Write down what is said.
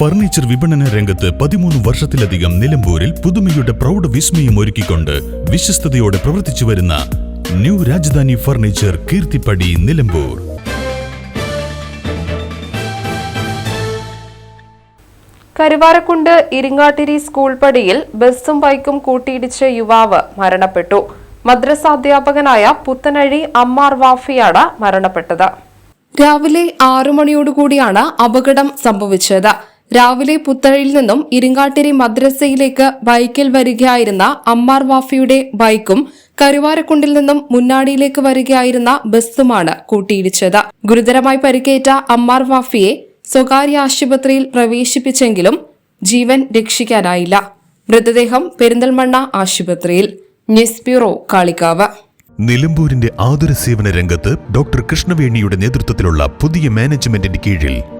Furniture വിപണന രംഗത്ത് പതിമൂന്ന് വർഷത്തിലധികം നിലമ്പൂരിൽ പുതുമയുടെ പ്രൗഢ വിസ്മയം ഒരുക്കിക്കൊണ്ട് വിശ്വസ്തയോടെ പ്രവർത്തിച്ചു വരുന്ന new Rajdhani furniture Keerthippadi Nilambur. Karuvarakundu Iringattiri school പടിയിൽ ബസ്സും ബൈക്കും കൂട്ടിയിടിച്ച് യുവാവ് മരണപ്പെട്ടു. മദ്രസാധ്യാപകനായ പുത്തനഴി അമ്മാർ വാഫിയാണ് മരണപ്പെട്ടത്. രാവിലെ ആറു മണിയോടുകൂടിയാണ് അപകടം സംഭവിച്ചത്. രാവിലെ പുത്തഴയിൽ നിന്നും ഇരിങ്ങാട്ടിരി മദ്രസയിലേക്ക് ബൈക്കിൽ വരികയായിരുന്ന അമ്മാർ വാഫിയുടെ ബൈക്കും കരുവാരക്കുണ്ടിൽ നിന്നും മുന്നാടിയിലേക്ക് വരികയായിരുന്ന ബസ്സുമാണ് കൂട്ടിയിടിച്ചത്. ഗുരുതരമായി പരിക്കേറ്റ അമ്മാർ വാഫിയെ സ്വകാര്യ ആശുപത്രിയിൽ പ്രവേശിപ്പിച്ചെങ്കിലും ജീവൻ രക്ഷിക്കാനായില്ല. മൃതദേഹം പെരിന്തൽമണ്ണ ആശുപത്രിയിൽ. ന്യൂസ് ബ്യൂറോ കാളിക്കാവ് നിലമ്പൂരിന്റെ ആതുര സേവന രംഗത്ത് ഡോക്ടർ കൃഷ്ണവേണിയുടെ നേതൃത്വത്തിലുള്ള പുതിയ മാനേജ്മെന്റിന്റെ കീഴിൽ